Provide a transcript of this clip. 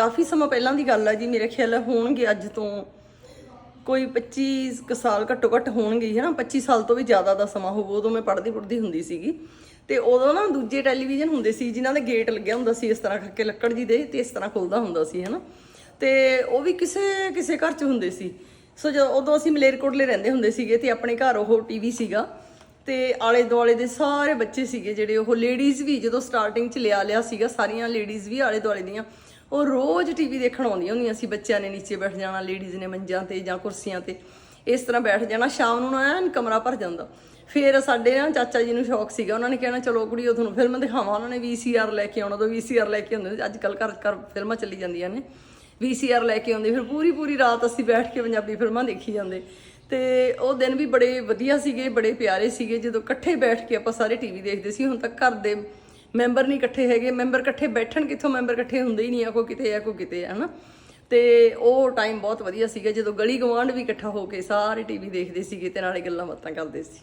ਕਾਫੀ ਸਮਾਂ ਪਹਿਲਾਂ ਦੀ ਗੱਲ ਆ ਜੀ, ਮੇਰੇ ਖਿਆਲ ਹੋਣਗੇ ਅੱਜ ਤੋਂ ਕੋਈ 25 ਕੁ ਸਾਲ ਘੱਟੋ ਘੱਟ ਹੋਣਗੇ ਹੈ ਨਾ 25 ਸਾਲ ਤੋਂ ਵੀ ਜ਼ਿਆਦਾ ਦਾ ਸਮਾਂ ਹੋਊ, ਉਦੋਂ ਮੈਂ ਪੜ੍ਹਦੀ ਪੜ੍ਹਦੀ ਹੁੰਦੀ ਸੀਗੀ। ਤੇ ਉਦੋਂ ਨਾ ਦੂਜੇ ਟੈਲੀਵਿਜ਼ਨ ਹੁੰਦੇ ਸੀ ਜਿਨ੍ਹਾਂ ਦੇ ਗੇਟ ਲੱਗਿਆ ਹੁੰਦਾ ਸੀ, ਇਸ ਤਰ੍ਹਾਂ ਕਰਕੇ ਲੱਕੜ ਜੀ ਦੇ, ਤੇ ਇਸ ਤਰ੍ਹਾਂ ਖੁੱਲਦਾ ਹੁੰਦਾ ਸੀ ਹੈ ਨਾ ਤੇ ਉਹ ਵੀ ਕਿਸੇ ਕਿਸੇ ਘਰ 'ਚ ਹੁੰਦੇ ਸੀ। ਸੋ ਜਦੋਂ, ਉਦੋਂ ਅਸੀਂ ਮਲੇਰਕੋਟਲੇ ਰਹਿੰਦੇ ਹੁੰਦੇ ਸੀਗੇ ਤੇ ਆਪਣੇ ਘਰ ਉਹ ਟੀਵੀ ਸੀਗਾ। ਤੇ ਆਲੇ ਦੁਆਲੇ ਦੇ ਸਾਰੇ ਬੱਚੇ ਸੀਗੇ ਜਿਹੜੇ, ਉਹ ਲੇਡੀਜ਼ ਵੀ ਜਦੋਂ ਸਟਾਰਟਿੰਗ 'ਚ ਲਿਆ ਲਿਆ ਸੀਗਾ, ਸਾਰੀਆਂ ਲੇਡੀਜ਼ ਵੀ ਆਲੇ ਦੁਆਲੇ ਦੀਆਂ। ਉਹ ਰੋਜ਼ ਟੀਵੀ ਦੇਖਣ ਆਉਂਦੀਆਂ ਹੁੰਦੀਆਂ ਸੀ ਬੱਚਿਆਂ ਨੇ ਨੀਚੇ ਬੈਠ ਜਾਣਾ ਲੇਡੀਜ਼ ਨੇ ਮੰਜਾਂ ਤੇ ਜਾਂ ਕੁਰਸੀਆਂ ਤੇ, ਇਸ ਤਰ੍ਹਾਂ ਬੈਠ ਜਾਣਾ, ਸ਼ਾਮ ਨੂੰ ਨਾ ਐਨ ਕਮਰਾ ਭਰ ਜਾਂਦਾ। ਫਿਰ ਸਾਡੇ ਨਾ ਚਾਚਾ ਜੀ ਨੂੰ ਸ਼ੌਕ ਸੀਗਾ, ਉਹਨਾਂ ਨੇ ਕਹਿਣਾ, ਚਲੋ ਕੁੜੀਓ ਤੁਹਾਨੂੰ ਫਿਲਮ ਦਿਖਾਵਾਂ। ਉਹਨਾਂ ਨੇ ਵੀਸੀਆਰ ਲੈ ਕੇ ਆਉਣਾ ਤਾਂ ਵੀਸੀਆਰ ਲੈ ਕੇ ਆਉਂਦੇ ਅੱਜ ਕੱਲ ਘਰ ਘਰ ਫਿਲਮਾਂ ਚੱਲੀ ਜਾਂਦੀਆਂ ਨੇ। ਵੀਸੀਆਰ ਲੈ ਕੇ ਆਉਂਦੇ, ਫਿਰ ਪੂਰੀ ਪੂਰੀ ਰਾਤ ਅਸੀਂ ਬੈਠ ਕੇ ਪੰਜਾਬੀ ਫਿਲਮਾਂ ਦੇਖੀ ਜਾਂਦੇ। ਤੇ ਉਹ ਦਿਨ ਵੀ ਬੜੇ ਵਧੀਆ ਸੀਗੇ, ਬੜੇ ਪਿਆਰੇ ਸੀਗੇ। ਜਦੋਂ ਇਕੱਠੇ ਬੈਠ ਕੇ ਆਪਾਂ ਸਾਰੇ ਟੀਵੀ ਦੇਖਦੇ ਸੀ, ਹੁਣ ਤੱਕ ਘਰ ਦੇ ਮੈਂਬਰ ਨਹੀਂ ਇਕੱਠੇ ਹੈਗੇ, ਮੈਂਬਰ ਇਕੱਠੇ ਬੈਠਣ ਕਿੱਥੋਂ, ਮੈਂਬਰ ਇਕੱਠੇ ਹੁੰਦੇ ਹੀ ਨਹੀਂ ਆ, ਕੋਈ ਕਿਤੇ ਆ, ਕੋਈ ਕਿਤੇ ਆ, ਹਨਾ? ਤੇ ਉਹ ਟਾਈਮ ਬਹੁਤ ਵਧੀਆ ਸੀਗਾ ਜਦੋਂ ਗਲੀ ਗਵਾਂਢ ਵੀ ਇਕੱਠਾ ਹੋ ਕੇ ਸਾਰੇ ਟੀਵੀ ਦੇਖਦੇ ਸੀਗੇ ਤੇ ਨਾਲੇ ਗੱਲਾਂ ਬਾਤਾਂ ਕਰਦੇ ਸੀ।